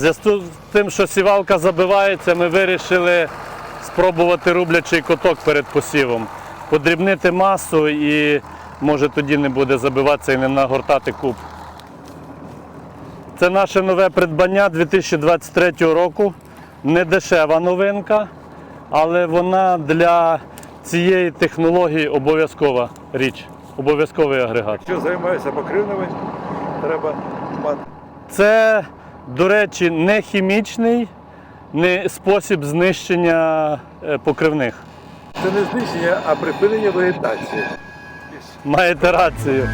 Зв'язку з тим, що сівалка забивається, ми вирішили спробувати рублячий коток перед посівом. Подрібнити масу і може тоді не буде забиватися і не нагортати куб. Це наше нове придбання 2023 року. Не дешева новинка, але вона для цієї технології обов'язкова річ, обов'язковий агрегат. Якщо займаєшся покривними, треба мати. Це, до речі, не хімічний не спосіб знищення е, покривних. Це не знищення, а припинення вегетації. Маєте рацію.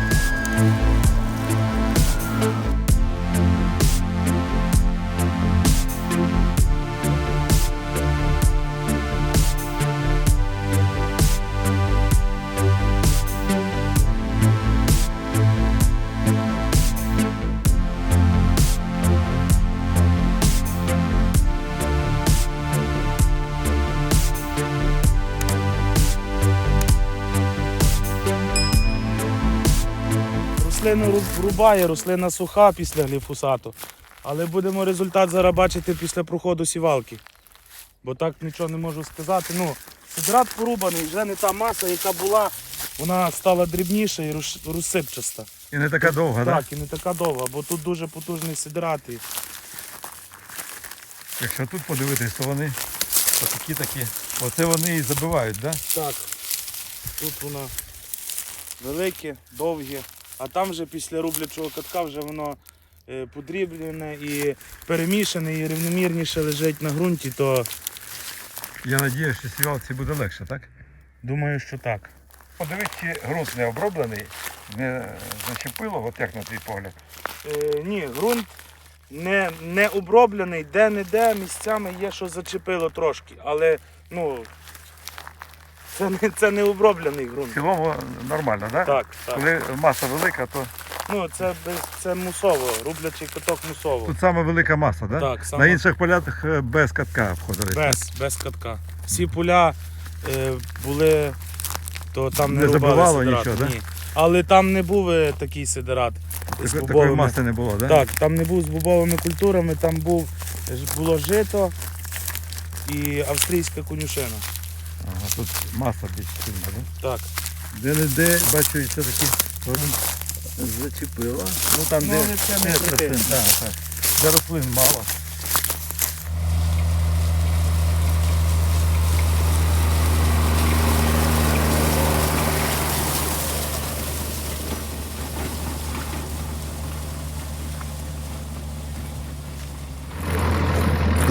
Рослину ру- рубає, рослина суха після гліфосату. Але будемо результат зараз бачити після проходу сівалки. Бо так нічого не можу сказати. Ну, сидрат порубаний, вже не та маса, яка була, вона стала дрібніша і розсипчаста. І не така довга, Так, Так, і не така довга, бо тут дуже потужний сидрат. І... Якщо тут подивитись, то вони такі такі. Оце вони і забивають, так? Так. Тут воно велике, довге, а там вже після рублячого катка вже воно е, подріблене і перемішане, і рівномірніше лежить на ґрунті, то Я сподіваюся, що сівалці буде легше, так? думаю, що так. Подивись, чи ґрунт не оброблений, не зачепило, от як на твій погляд. Е, ні, ґрунт не, не оброблений, де-не-де місцями є, що зачепило трошки, але ну, це не, це не оброблений В ґрунт. цілому нормально, так? Так, так. Коли маса велика, то Ну, це, без, це мусово, рублячий каток мусово. тут саме велика маса, так? Так, На інших полях е, без катка обходили. Без, без катка. Всі поля е, були, то там не, Не рубали забивало сидират, нічого, да? ні. Але там не був е, такий сидират з Такої, такої бобовими. маси не було, так? Так, там не був з бобовими культурами, там був, ж- було жито і австрійська конюшина. Ага, тут маса більш сильна, так? Так. Де-не-де бачу, і все таки зачепило. Ну там, Ну, де але це не нет критично. рослин, так, так. Де рослин мало.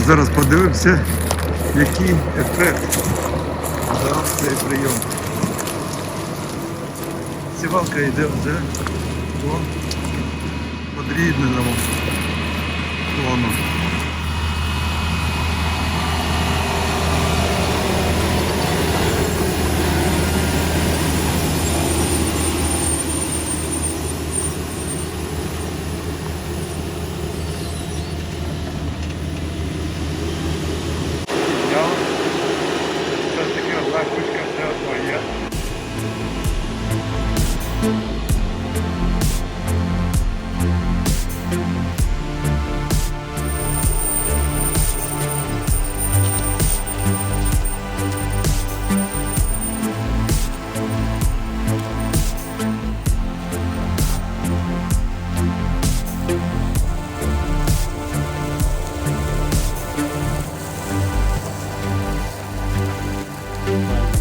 Зараз подивимося, який ефект цей прийом. Сівалка йде вже по подрібненому фону. Thank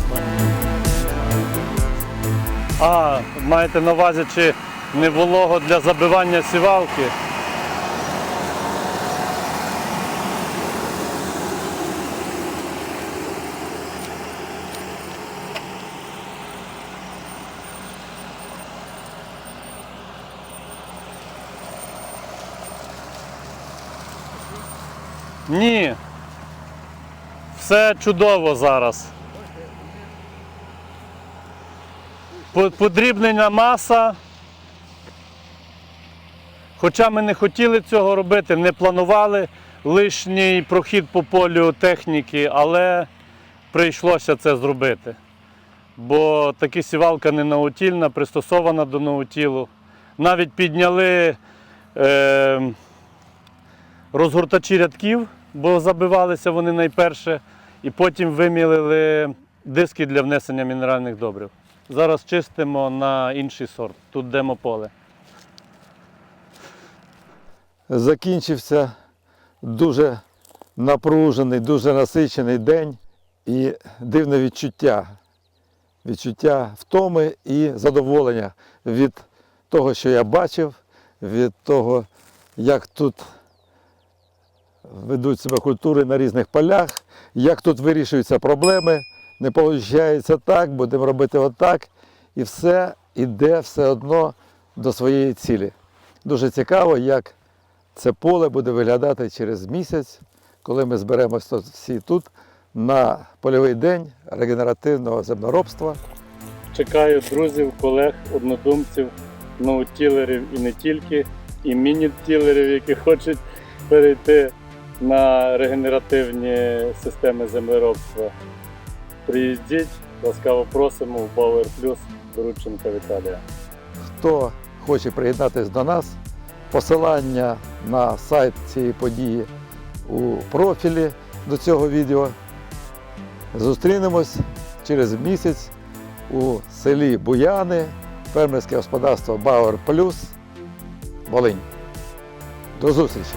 А, маєте на увазі, чи не волого для забивання сівалки? Ні. Все чудово зараз. По- Подрібнена маса. Хоча ми не хотіли цього робити, не планували лишній прохід по полю техніки, але прийшлося це зробити. Бо таки сівалка не наутільна, пристосована до наутілу. Навіть підняли е, розгортачі рядків, бо забивалися вони найперше, і потім вимілили диски для внесення мінеральних добрив. Зараз чистимо на інший сорт. Тут демополе. закінчився дуже напружений, дуже насичений день і дивне відчуття. Відчуття втоми і задоволення від того, що я бачив, від того, як тут ведуть себе культури на різних полях, як тут вирішуються проблеми. Не виходить так, будемо робити отак. І все йде все одно до своєї цілі. Дуже цікаво, як це поле буде виглядати через місяць, коли ми зберемося всі тут на польовий день регенеративного землеробства. Чекаю друзів, колег, однодумців, ноутілерів і не тільки, і міні-тілерів, які хочуть перейти на регенеративні системи землеробства. Приїздіть, ласкаво просимо в Bauer Plus Дорученка Віталія. Хто хоче приєднатися до нас, посилання на сайт цієї події у профілі до цього відео. Зустрінемось через місяць у селі Буяни, фермерське господарство Бауер Плюс, Волинь. До зустрічі!